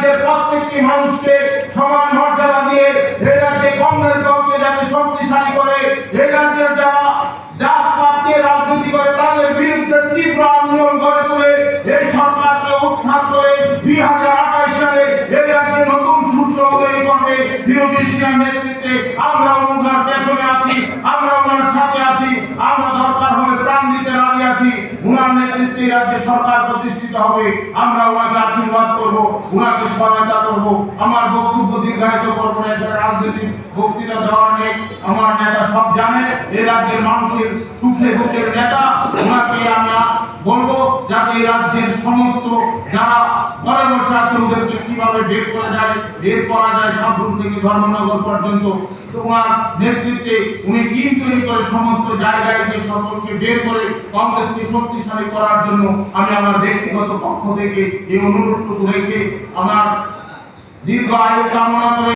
মানুষকে সমান মর্যাদা দিয়ে এই রাজ্যে কংগ্রেস দলকে যাতে শক্তিশালী করে এই রাজ্যের যারা জাত পাতকে রাজনীতি করে, তাদের বিরুদ্ধে তীব্র আন্দোলন গড়ে তুলে এই সরকারকে উৎখাত করে দুই হাজার আঠাশ সালে এই রাজ্যে নতুন সূত্র তৈরি করবে বিরোধী সিয়ার নেতৃত্বে। আমরা ওনার পেছনে আছি, আমরা ওনার সাথে আছি, আমরা দরকার হলে প্রাণ দিতে রাজি আছি। উনার নেতৃত্বে রাজ্যে সরকার প্রতিষ্ঠিত হবে, আমরা ওনাকে করব উনাকে সহায়তা করব। আমার বক্তব্য দীর্ঘায়িত করব না এটা রাজনৈতিক বক্তৃতা দেওয়ার নেই। আমার নেতা সব জানে, এ রাজ্যের মানুষের সুখে দুঃখের নেতা ওনাকে আমি আ- বলব যাতে এই রাজ্যের সমস্ত যারা ঘরে বসে আছে ওদেরকে কীভাবে বের করা যায়, বের করা যায় সাবরুম থেকে ধর্মনগর পর্যন্ত তোমার নেতৃত্বে উনি টিম তৈরি করে সমস্ত জায়গায় গিয়ে সকলকে বের করে কংগ্রেসকে শক্তিশালী করার জন্য আমি আমার ব্যক্তিগত পক্ষ থেকে এই অনুরোধটুকু রেখে আমার দীর্ঘ আয়ু কামনা করে